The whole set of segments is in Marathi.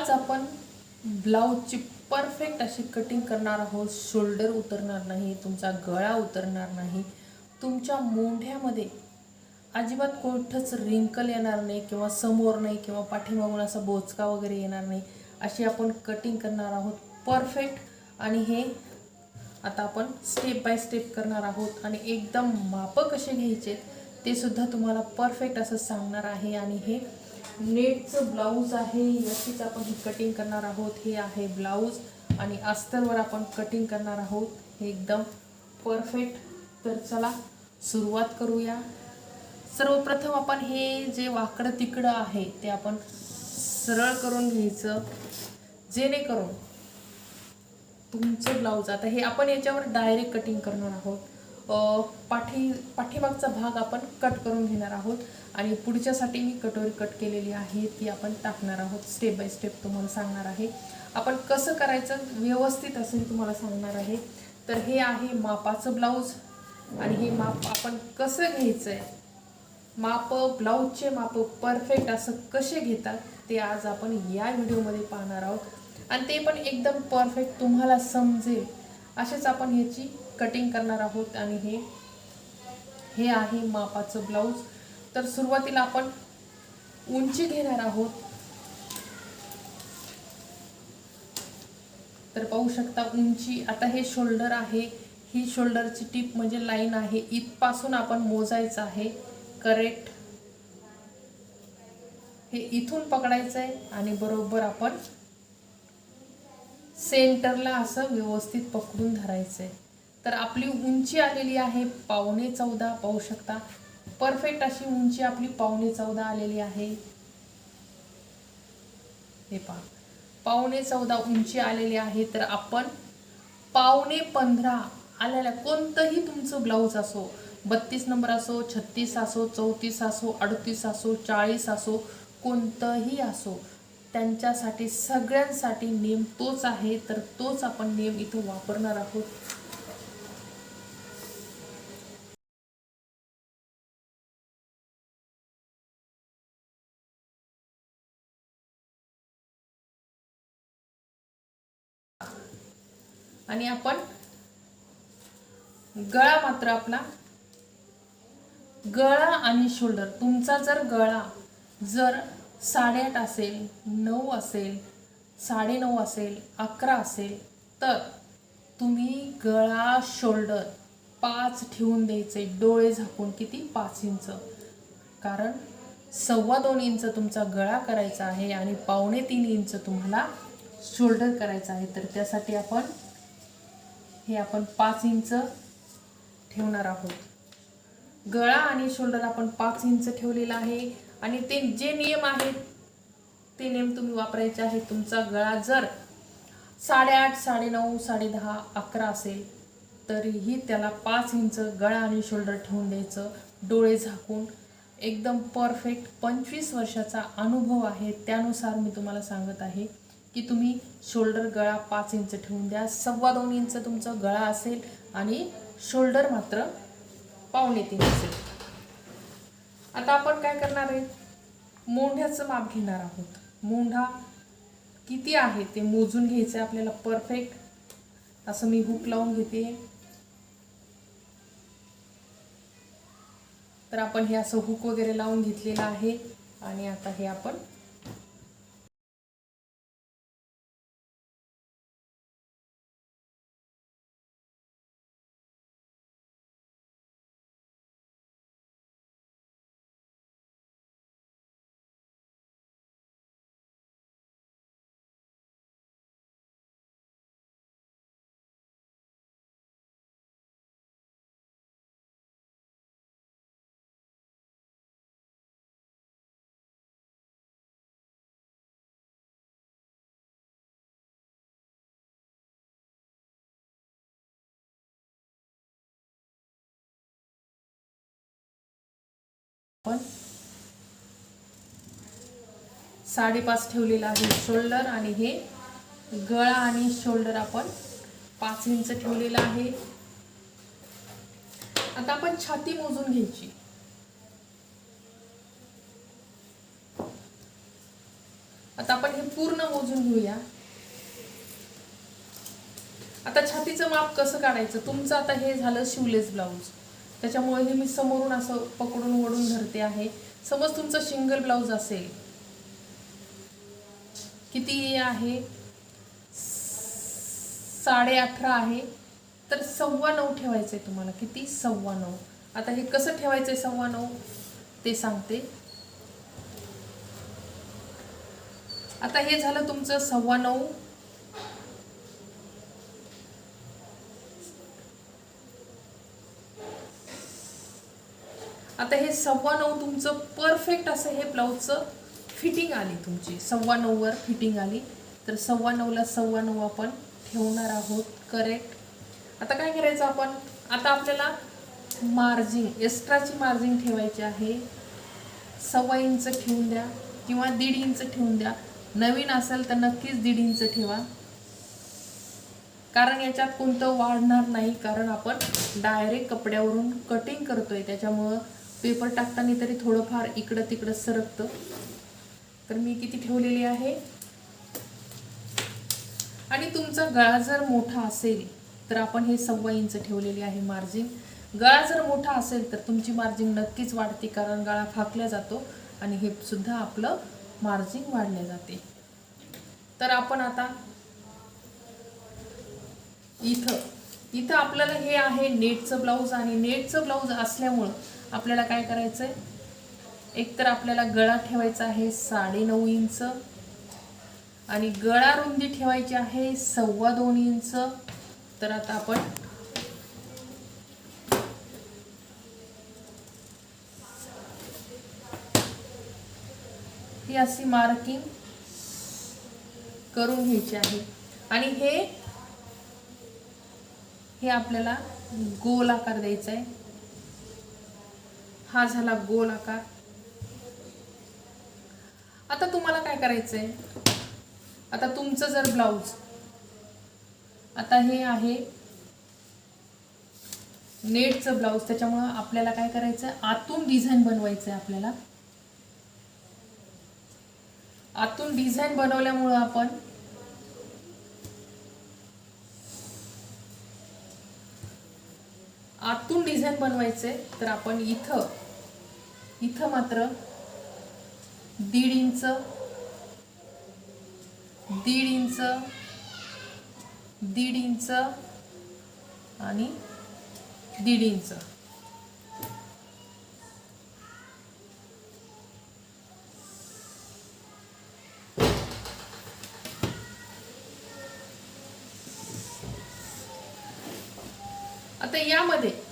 आज आपण ब्लाऊजची परफेक्ट अशी कटिंग करणार आहोत. शोल्डर उतरणार नाही तुमचा गळा उतरणार नाही. तुमच्या मोंढ्यामध्ये अजिबात कोठंच रिंकल येणार नाही किंवा समोर नाही किंवा पाठीमागून असा बोचका वगैरे येणार नाही. अशी आपण कटिंग करणार आहोत. परफेक्ट आणि हे आता आपण स्टेप बाय स्टेप करणार आहोत. आणि एकदम मापं कसे घ्यायचे ते सुद्धा तुम्हाला परफेक्ट असं सांगणार आहे. आणि हे नेटचं ब्लाऊज आहे याचीच आपण ही कटिंग करणार आहोत. हे आहे ब्लाऊज आणि अस्तरवर आपण कटिंग करणार आहोत. हे एकदम परफेक्ट तर चला सुरुवात करूया. सर्वप्रथम आपण हे जे वाकडं तिकडं आहे ते आपण सरळ करून घ्यायचं. जेणेकरून तुमचं ब्लाऊज आता हे आपण याच्यावर डायरेक्ट कटिंग करणार आहोत. पाठी पाठीमागचा भाग आपण कट करून घेणार आहोत. आणि पुढच्यासाठी मी कटोरी कट केलेली आहे ती आपण टाकणार आहोत. स्टेप बाय स्टेप तुम्हाला सांगणार आहे. आपण कसं करायचं? व्यवस्थित असं तुम्हाला सांगणार आहे. तर हे आहे मापाचं ब्लाऊज आणि हे माप आपण कसं घ्यायचं आहे माप ब्लाऊजचे माप परफेक्ट असं कसे घेतात ते आज आपण या व्हिडिओमध्ये पाहणार आहोत. आणि ते पण एकदम परफेक्ट तुम्हाला समजेल. असेच आपण ह्याची कटिंग करणार आहोत आणि हे हे आहे मापाचं ब्लाऊज तर सुरुवातीला आपण उंची घेणार आहोत. तर पाहू शकता उंची आता हे शोल्डर आहे. ही शोल्डरची टीप म्हणजे लाईन आहे. इथपासून आपण मोजायचं आहे. करेक्ट. हे इथून पकडायचं आहे आणि बरोबर आपण सेंटरला असं व्यवस्थित पकडून धरायचं आहे तर आपली उंची आलेली आहे पावणे चौदा. पाहू शकता परफेक्ट अशी उंची आपली पावणे चौदा आलेली आहे. हे पहा. पावणे चौदा उंची आलेली आहे तर आपण पावणे पंधरा आलेल्या कोणतंही तुमचं ब्लाऊज असो बत्तीस नंबर असो छत्तीस असो चौतीस असो अडतीस असो चाळीस असो कोणतंही असो त्यांच्यासाठी सगळ्यांसाठी नेम तोच आहे तर तोच आपण नेम इथं वापरणार आहोत. आणि आपण गळा मात्र आपला. गळा आणि शोल्डर तुमचा जर गळा जर साडेआठ असेल नऊ असेल साडेनऊ असेल अकरा असेल तर तुम्ही गळा शोल्डर पाच ठेवून द्यायचे. डोळे झाकून किती? पाच इंच. कारण सव्वा दोन इंच तुमचा गळा करायचा आहे आणि पावणे तीन इंच तुम्हाला शोल्डर करायचं आहे. तर त्यासाठी आपण हे आपण पाच इंच ठेवणार आहोत. गळा आणि शोल्डर आपण पाच इंच ठेवलेला आहे. आणि ते जे नियम आहेत ते नियम तुम्ही वापरायचे आहेत. तुमचा गळा जर साडेआठ साडेनऊ साडेदहा अकरा असेल तरीही त्याला पाच इंच गळा आणि शोल्डर ठेवून द्यायचं. डोळे झाकून. एकदम परफेक्ट पंचवीस वर्षाचा अनुभव आहे. त्यानुसार मी तुम्हाला सांगत आहे. की तुम्ही शोल्डर गळा पाच इंच ठेवून द्या. सव्वा दोन इंच तुमचं गळा असेल आणि शोल्डर मात्र पावणे तीन असेल आता आपण काय करणार आहे? मोंढ्याचं माप घेणार आहोत. मोंढा किती आहे ते मोजून घ्यायचं आहे आपल्याला परफेक्ट असं मी हुक लावून घेते. तर आपण हे असं हुक वगैरे लावून घेतलेलं आहे. आणि आता हे आपण आपण. साडेपाच ठेवलेला आहे शोल्डर आणि हे गळा आणि शोल्डर आपण पाच इंच ठेवलेला आहे. आता आपण छाती मोजून घ्यायची. आता आपण हे पूर्ण मोजून घेऊया. आता छातीचं माप कसं काढायचं? तुमचं आता हे झालं शिवलेस ब्लाऊज त्याच्यामुळे हे मी समोरून असं पकडून ओढून धरते आहे. समज तुमचं सिंगल ब्लाऊज असेल. किती आहे? साडे अठरा आहे. तर सव्वा नऊ ठेवायचं आहे तुम्हाला. किती? सव्वा नऊ. आता हे कसं ठेवायचं आहे सव्वा नऊ? ते सांगते. आता हे झालं तुमचं सव्वा नऊ. आता हे सव्वा नऊ तुमचं परफेक्ट असं हे ब्लाऊजचं फिटिंग आली तुमची. सव्वा नऊवर फिटिंग आली. तर सव्वा नऊला सव्वा नऊ आपण ठेवणार आहोत. करेक्ट आता काय करायचं आपण? आता आपल्याला मार्जिंग एक्स्ट्राची मार्जिंग ठेवायची आहे. सव्वा इंच ठेवून द्या किंवा दीड इंच ठेवून द्या. नवीन असेल तर नक्कीच दीड इंच ठेवा. कारण याच्यात कोणतं वाढणार नाही. कारण आपण डायरेक्ट कपड्यावरून कटिंग करतोय. त्याच्यामुळं पेपर टाकताना तरी थोडंफार इकडं तिकडं सरकतं. तर मी किती ठेवलेली आहे? आणि तुमचा गळा जर मोठा असेल तर आपण हे सव्वा इंच ठेवलेली आहे मार्जिन. गळा जर मोठा असेल तर तुमची मार्जिन नक्कीच वाढते कारण गळा फाकल्या जातो आणि हे सुद्धा आपलं मार्जिन वाढले जाते. तर आपण आता इथं इथं आपल्याला हे आहे नेटचं ब्लाऊज आणि नेटचं ब्लाऊज असल्यामुळं आपल्याला काय करायचं आहे एकतर आपल्याला गळा ठेवायचा आहे साडेनऊ इंच. आणि गळा रुंदी ठेवायची आहे सव्वा दोन इंच. तर आता आपण ही अशी मार्किंग करून घ्यायची आहे. आणि हे हे आपल्याला गोल आकार द्यायचा आहे हा झाला गोल आकार. आता तुम्हाला काय करायचं आहे आता तुमचं जर ब्लाऊज आता हे आहे नेटचं ब्लाऊज त्याच्यामुळं आपल्याला काय करायचं आतून डिझाईन बनवायचं आहे आपल्याला. आतून डिझाईन बनवल्यामुळं आपण आतून डिझाईन बनवायचे तर आपण इथं इथं मात्र दीड इंच दीड इंच दीड इंच आणि दीड इंच आता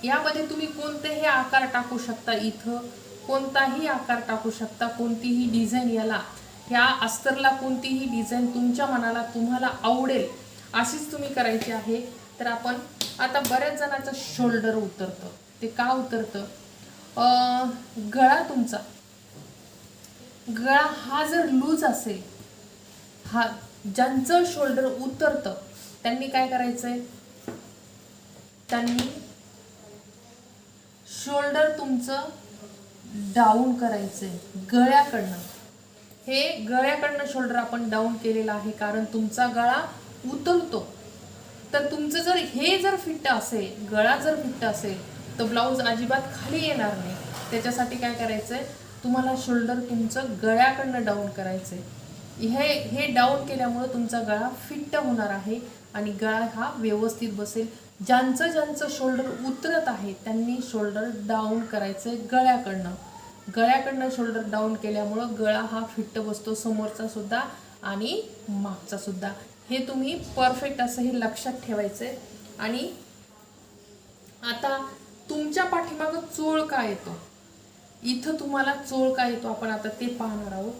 यामध्ये तुम्ही कोणतेही आकार टाकू शकता इथं कोणताही आकार टाकू शकता कोणतीही डिझाईन याला. ह्या अस्तरला कोणतीही डिझाईन तुमच्या मनाला तुम्हाला आवडेल अशीच तुम्ही करायची आहे. तर आपण आता बऱ्याच जणांचं शोल्डर उतरतं. ते का उतरतं? गळा तुमचा. गळा हा जर लूज असेल हा ज्यांचं शोल्डर उतरतं त्यांनी काय करायचंय? त्यांनी शोल्डर तुमचं डाऊन करायचं आहे गळ्याकडनं. हे गळ्याकडनं शोल्डर आपण डाऊन केलेलं आहे कारण तुमचा गळा उतरतो. तर तुमचं जर हे जर फिट्ट असेल गळा जर फिट्ट असेल तर ब्लाऊज अजिबात खाली येणार नाही. त्याच्यासाठी काय करायचं आहे तुम्हाला शोल्डर तुमचं गळ्याकडनं डाऊन करायचं आहे हे हे डाऊन केल्यामुळं तुमचा गळा फिट्ट होणार आहे. आणि गळा हा व्यवस्थित बसेल. ज्यांचं ज्यांचं शोल्डर उतरत आहे त्यांनी शोल्डर डाऊन करायचं गळ्याकडनं. गळ्याकडनं शोल्डर डाऊन केल्यामुळं गळा हा फिट्ट बसतो समोरचा सुद्धा आणि मागचा सुद्धा. हे तुम्ही परफेक्ट असं हे लक्षात ठेवायचंय. आणि आता तुमच्या पाठीमागं चोळ का येतो? इथं तुम्हाला चोळ का येतो? आपण आता ते पाहणार आहोत.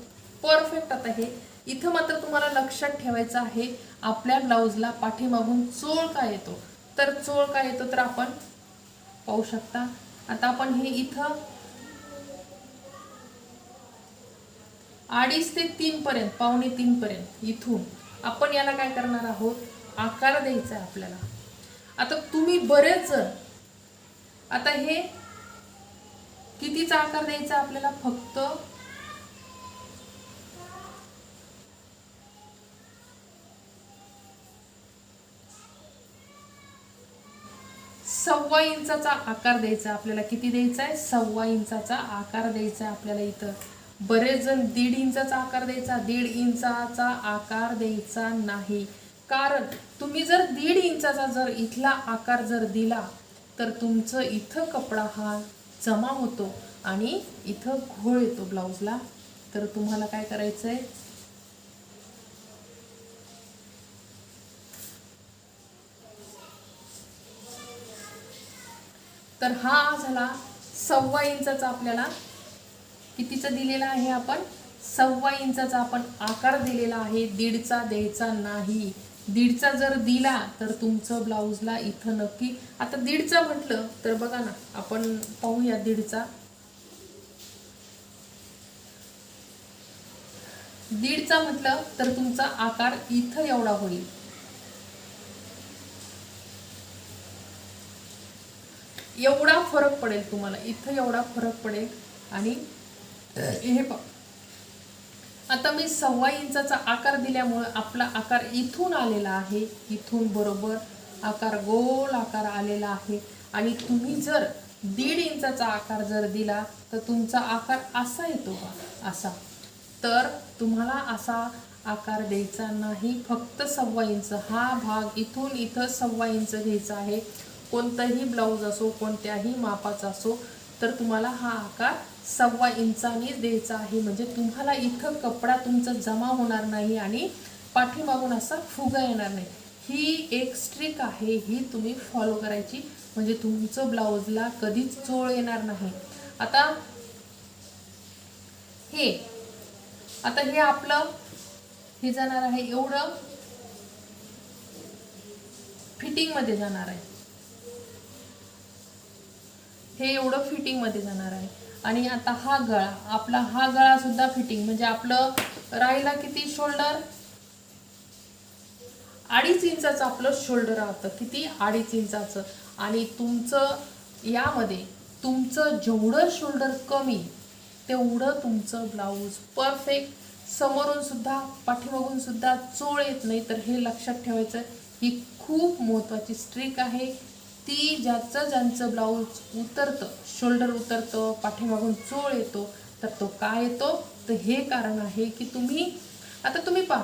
परफेक्ट आता हे. इथं मात्र तुम्हाला लक्षात ठेवायचं आहे आपल्या ब्लाऊजला पाठीमागून चोळ का येतो? तर चोळ का येतो तर आपण पाहू शकता. आता आपण हे इथं अडीच ते तीन पर्यंत पावणे तीन पर्यंत इथून आपण याला काय करणार आहोत? आकार द्यायचा आहे आपल्याला. आता तुम्ही बरेच जण आता हे कितीचा आकार द्यायचा आपल्याला? फक्त सव्वा इंचाचा आकार द्यायचा आपल्याला. किती द्यायचा आहे? सव्वा इंचाचा आकार द्यायचा आहे आपल्याला इथं. बरेच जण दीड इंचाचा आकार द्यायचा दीड इंचाचा आकार द्यायचा नाही. कारण तुम्ही जर दीड इंचाचा जर इथला आकार जर दिला तर तुमचं इथं कपडा हा जमा होतो आणि इथं घोळ येतो ब्लाऊजला. तर तुम्हाला काय करायचं आहे तर हा झाला सव्वा इंचाचा आपल्याला कितीचा दिलेला आहे आपण? सव्वा इंचाचा आपण आकार दिलेला आहे. दीडचा द्यायचा नाही. दीडचा जर दिला तर तुमचं ब्लाऊजला इथं नक्की आता दीडचा म्हटलं तर बघा ना आपण पाहूया दीडचा. दीडचा म्हटलं तर तुमचा आकार इथं एवढा होईल. एवढा फरक पडेल तुम्हाला. इथं एवढा फरक पडेल आणि हे बघ आता मी सव्वा इंचाचा आकार दिल्यामुळं आपला आकार इथून आलेला आहे. इथून बरोबर आकार गोल आकार आलेला आहे. आणि तुम्ही जर दीड इंचाचा आकार जर दिला तर तुमचा आकार असा येतो का असा. तर तुम्हाला असा आकार द्यायचा नाही. फक्त सव्वा इंच. हा भाग इथून इथं सव्वा इंच घ्यायचा आहे. कोणताही ब्लाऊज असो कोणत्याही मापाचा असो तर तुम्हाला हा आकार सव्वा इंचानेच द्यायचा आहे. म्हणजे तुम्हाला इथं कपडा तुमचा जमा होणार नाही आणि पाठीमागून असा फुगा येणार नाही. ही एक स्ट्रिक आहे ही तुम्ही फॉलो करायची. म्हणजे तुमचं ब्लाऊजला कधीच चोळ येणार नाही. आता हे आता हे आपलं हे जाणार आहे एवढं फिटिंगमध्ये जाणार आहे. हे एवढं फिटिंगमध्ये जाणार आहे. आणि आता हा गळा आपला हा गळा सुद्धा फिटिंग म्हणजे आपलं राहिला किती शोल्डर अडीच इंचाचं आपलं शोल्डर राहतं किती? अडीच इंचाचं. आणि तुमचं यामध्ये तुमचं जेवढं शोल्डर कमी तेवढं तुमचं ब्लाऊज परफेक्ट समोरून सुद्धा पाठीमागून सुद्धा चोळ येत नाही तर हे लक्षात ठेवायचं ही खूप महत्त्वाची स्ट्रिक आहे. ती ज्याचं ज्यांचं ब्लाऊज उतरतं शोल्डर उतरतं पाठीमागून चोळ येतो तर तो काय येतो? तर हे कारण आहे की तुम्ही आता तुम्ही पहा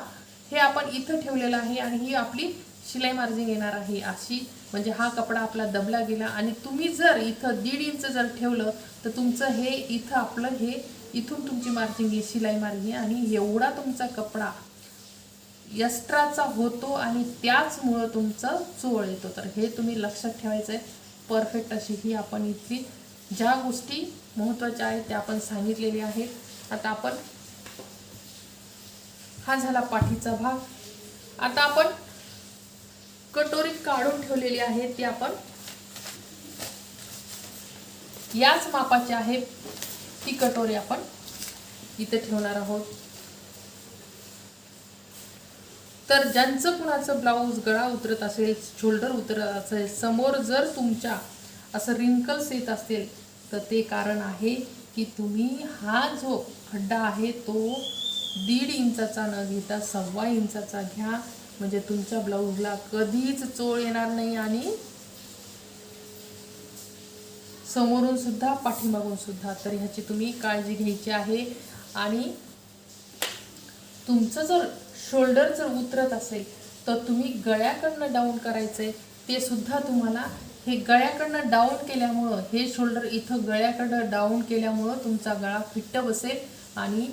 हे आपण इथं ठेवलेलं आहे आणि ही आपली शिलाई मार्जिंग येणार आहे अशी. म्हणजे हा कपडा आपला दबला गेला आणि तुम्ही जर इथं दीड इंच जर ठेवलं तर तुमचं हे इथं आपलं हे इथून तुमची मार्जिंग आहे शिलाई मार्जिंग आणि एवढा तुमचा कपडा यस्ट्राचा होतो आणि त्याचमुळं तुमचं चोळ येतो. तर हे तुम्ही लक्षात ठेवायचं आहे परफेक्ट अशी ही आपण इथली ज्या गोष्टी महत्त्वाच्या आहेत त्या आपण सांगितलेल्या आहेत. आता आपण हा झाला पाठीचा भाग. आता आपण कटोरी काढून ठेवलेली आहे ती आपण याच मापाची आहे. ती कटोरी आपण इथे ठेवणार आहोत. तर ज्यांचं कुणाचं ब्लाऊज गळा उतरत असेल शोल्डर उतरत असेल समोर जर तुमच्या असं रिंकल्स येत असतील तर ते कारण आहे की तुम्ही हा जो खड्डा आहे तो दीड इंचाचा न घेता सव्वा इंचाचा घ्या. म्हणजे तुमच्या ब्लाऊजला कधीच चोळ येणार नाही आणि समोरून सुद्धा पाठीमागून सुद्धा. तर ह्याची तुम्ही काळजी घ्यायची आहे. आणि तुमचं जर शोल्डर जर उतरत असेल तर तुम्ही गळ्याकडनं डाऊन करायचंय. ते सुद्धा तुम्हाला हे गळ्याकडनं डाऊन केल्यामुळं हे शोल्डर इथं गळ्याकडं डाऊन केल्यामुळं तुमचा गळा फिट्ट बसेल आणि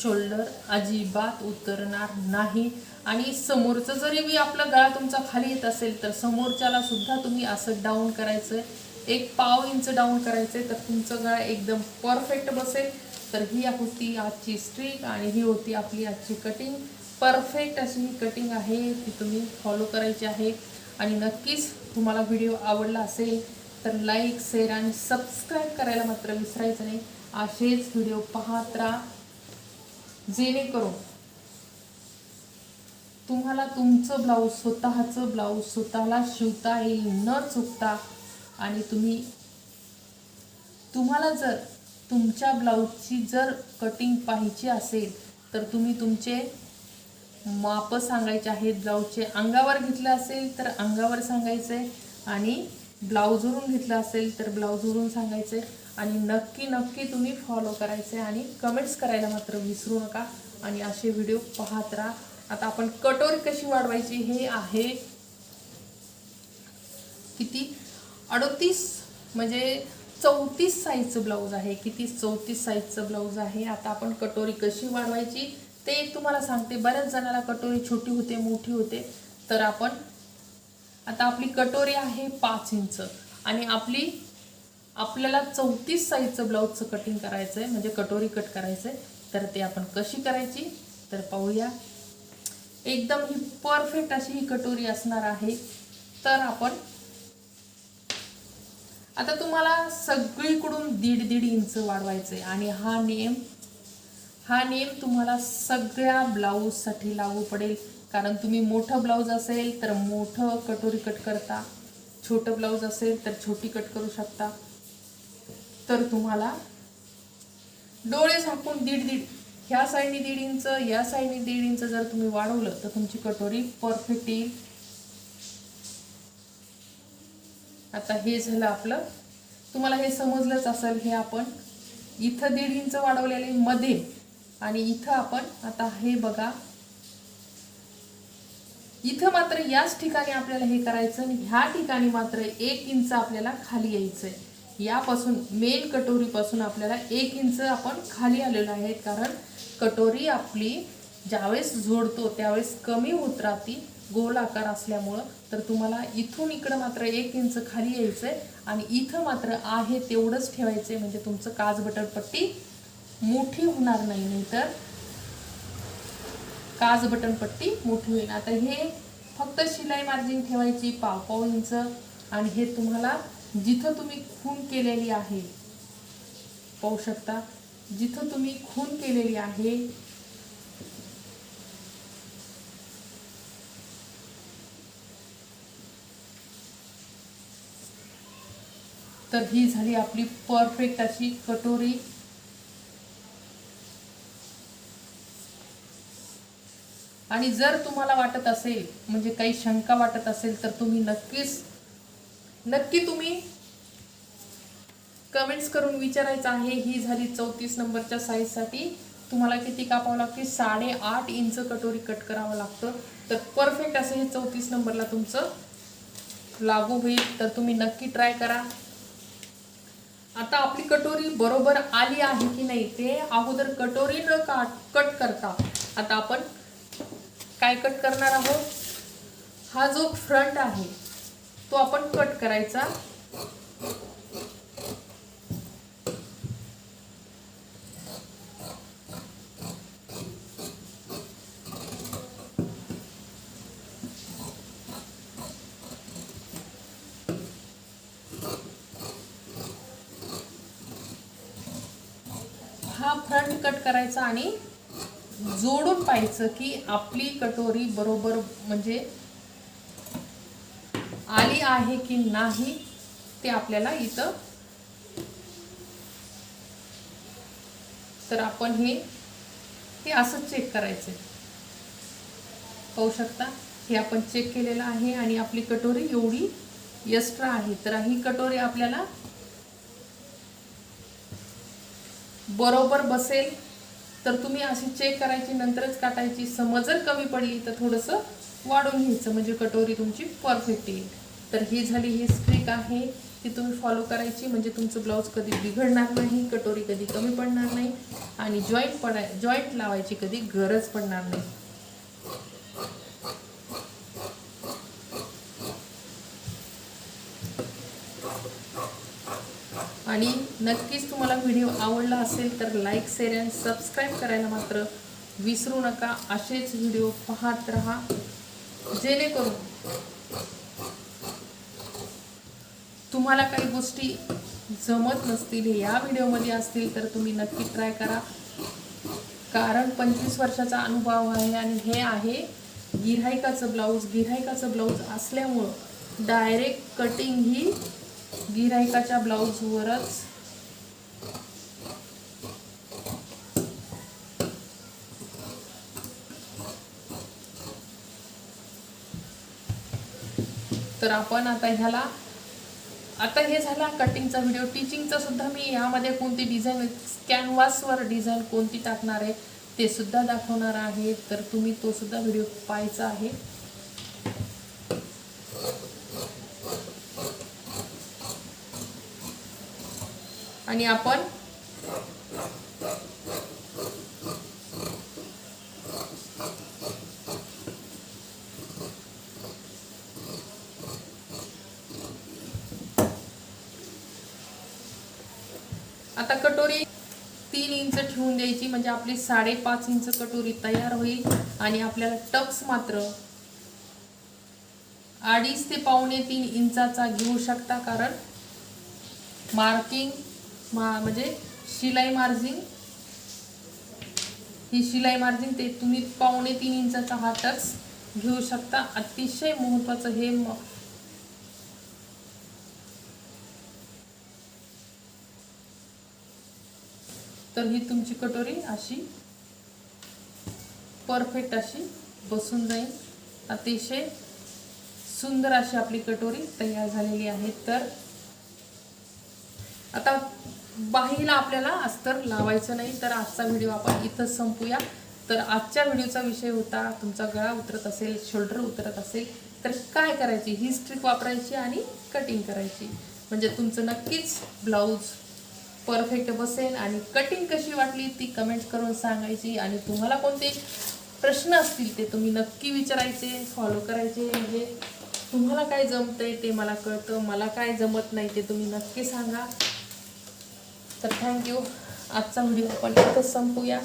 शोल्डर अजिबात उतरणार नाही. आणि समोरचं जरी बी आपला गळा तुमचा खाली येत असेल तर समोरच्याला सुद्धा तुम्ही असं डाऊन करायचं एक पाव इंच डाऊन करायचं तर तुमचं गळा एकदम परफेक्ट बसेल. तर ही होती आजची स्ट्रिक आणि ही होती आपली आजची कटिंग परफेक्ट अशी ही कटिंग आहे ती तुम्ही फॉलो करायची आहे. आणि नक्कीच तुम्हाला व्हिडिओ आवडला असेल तर लाईक शेअर आणि सबस्क्राईब करायला मात्र विसरायचं नाही. असेच व्हिडिओ पाहत राहा. जेणेकरून तुम्हाला तुमचं ब्लाऊज स्वतःचं ब्लाऊज स्वतःला शिवता येईल न चुकता. आणि तुम्ही तुम्हाला जर तुमच्या ब्लाऊजची जर कटिंग पाहिजे असेल तर तुम्ही तुमचे माप सांगायचे आहेत ब्लाऊजचे अंगावर घेतलं असेल तर अंगावर सांगायचं आहे आणि ब्लाऊजवरून घेतलं असेल तर ब्लाऊजवरून सांगायचं आणि नक्की नक्की तुम्ही फॉलो करायचे आणि कमेंट्स करायला मात्र विसरू नका आणि असे व्हिडिओ पाहत राहा. आता आपण कटोरी कशी वाढवायची हे आहे किती? अडतीस म्हणजे चौतीस साईजचं ब्लाऊज आहे. किती? चौतीस साईजचं ब्लाऊज आहे. आता आपण कटोरी कशी वाढवायची? ते एक तुम्हाला सांगते बऱ्याच जणाला कटोरी छोटी होते मोठी होते तर आपण आता आपली कटोरी आहे पाच इंच आणि आपली आपल्याला चौतीस साईजचं ब्लाऊजचं कटिंग करायचं आहे म्हणजे कटोरी कट करायचं आहे तर ते आपण कशी करायची? तर पाहूया. एकदम ही परफेक्ट अशी ही कटोरी असणार आहे. तर आपण आता तुम्हाला सगळीकडून दीड दीड इंच वाढवायचं आहे आणि हा नियम हा नियम तुम्हाला सगळ्या ब्लाऊजसाठी लागू पडेल. कारण तुम्ही मोठं ब्लाऊज असेल तर मोठं कटोरी कट करता. छोटं ब्लाऊज असेल तर छोटी कट करू शकता. तर तुम्हाला डोळे झाकून दीड दीड ह्या साईडने दीड इंच या साईडने दीड इंच जर तुम्ही वाढवलं तर तुमची कटोरी परफेक्ट येईल. आता हे झालं आपलं. तुम्हाला हे समजलंच असेल हे आपण. इथं दीड इंच वाढवलेले मध्ये आणि इथं आपण आता हे बघा. इथं मात्र याच ठिकाणी आपल्याला हे करायचं आणि ह्या ठिकाणी मात्र एक इंच आपल्याला खाली यायचं आहे यापासून मेन कटोरीपासून आपल्याला एक इंच आपण खाली आलेलो आहे कारण कटोरी आपली ज्यावेळेस जोडतो त्यावेळेस कमी होत राहती गोल आकार असल्यामुळं. तर तुम्हाला इथून इकडं मात्र एक इंच खाली यायचं आहे आणि इथं मात्र आहे तेवढंच ठेवायचं आहे म्हणजे तुमचं काज बटनपट्टी मोठी होणार नाही नाहीतर काज बटन पट्टी मोठी होईल. आता हे फक्त शिलाई मार्जिन ठेवायची पाव पाव इंच आणि हे तुम्हाला जिथं तुम्ही खून केलेली आहे पाहू शकता. जिथं तुम्ही खून केलेली आहे तर ही झाली आपली परफेक्ट अशी कटोरी. आणि जर तुम्हाला वाटत असेल म्हणजे काही शंका वाटत असेल तर तुम्ही नक्कीच नक्की तुम्ही कमेंट्स करून विचारायचं आहे. ही झाली चौतीस नंबरच्या साईजसाठी तुम्हाला किती कापावं लागते साडेआठ इंच कटोरी कट करावं लागतं. तर परफेक्ट असं हे चौतीस नंबरला तुमचं लागू होईल. तर तुम्ही नक्की ट्राय करा. आता आपली कटोरी बरोबर आली आहे की नाही ते अगोदर कटोरी न काट कट करता. आता आपण काय कट करणार आहोत? हा जो फ्रंट आहे तो आपण कट करायचा. हा फ्रंट कट करायचा आणि जोडून पाहायचं की आपली कटोरी बरोबर म्हणजे आली आहे की नाही ते आपल्याला इथं तर आपण हे हे असं चेक करायचं पाहू शकता? हे आपण चेक केलेलं आहे आणि आपली कटोरी एवढी एक्स्ट्रा आहे. तर ही कटोरी आपल्याला बरोबर बसेल. तर तुम्ही अशी चेक करायची नंतरच काटायची. समज जर कमी पडली तर थोडंसं वाढून घ्यायचं म्हणजे कटोरी तुमची परफेक्ट येईल. तर ही झाली ही स्ट्रिक आहे ती तुम्ही फॉलो करायची. म्हणजे तुमचं ब्लाऊज कधी बिघडणार नाही कटोरी कधी कमी पडणार नाही आणि जॉईंट पडाय जॉईंट लावायची कधी गरज पडणार नाही. आणि नक्कीच तुम्हाला व्हिडिओ आवडला असेल तर लाईक शेअर अँड सबस्क्राईब करायला मात्र विसरू नका. असेच व्हिडिओ पाहत राहा. जेणेकरून तुम्हाला काही गोष्टी जमत नसतील या व्हिडिओमध्ये असतील तर तुम्ही नक्की ट्राय करा. कारण पंचवीस वर्षाचा अनुभव आहे आणि हे आहे गिऱ्हाईकाचं ब्लाऊज गिऱ्हाईकाचं ब्लाऊज असल्यामुळं डायरेक्ट कटिंग ही गिऱ्हाईकाच्या ब्लाऊजवरच तर आपण आता ह्याला आता हे झाला कटिंगचा व्हिडिओ टीचिंगचा सुद्धा मी यामध्ये कोणती डिझाईन कॅनव्हासवर डिझाईन कोणती टाकणार आहे ते सुद्धा दाखवणार आहे. तर तुम्ही तो सुद्धा व्हिडिओ पाहायचा आहे. आणि आपण आता कटोरी तीन इंच ठेवून द्यायची म्हणजे आपली साडेपाच इंच कटोरी तयार होईल आणि आपल्याला टक्स मात्र अडीच ते पावणे तीन इंचाचा घेऊ शकता कारण मार्किंग मा म्हणजे शिलाई मार्जिंग ही शिलाई मार्जिन ते तुम्ही पावणे तीन इंचाचा हा टच घेऊ शकता. अतिशय महत्वाचं हे तर ही तुमची कटोरी अशी परफेक्ट अशी बसून जाईल. अतिशय सुंदर अशी आपली कटोरी तयार झालेली आहे. तर आता बाहीला आपल्याला अस्तर लावायचं नाही तर आजचा व्हिडिओ आपण इथंच संपूया. तर आजच्या व्हिडिओचा विषय होता तुमचा गळा उतरत असेल शोल्डर उतरत असेल तर काय करायची? ही स्ट्रिक वापरायची आणि कटिंग करायची. म्हणजे तुमचं नक्कीच ब्लाऊज परफेक्ट बसेल आणि कटिंग कशी वाटली ती कमेंट करून सांगायची आणि तुम्हाला कोणते प्रश्न असतील ते तुम्ही नक्की विचारायचे फॉलो करायचे. म्हणजे तुम्हाला काय जमतंय ते मला कळतं मला काय जमत नाही ते तुम्ही नक्की सांगा. तर थँक्यू आजचा व्हिडिओ आपण इथंच संपूया.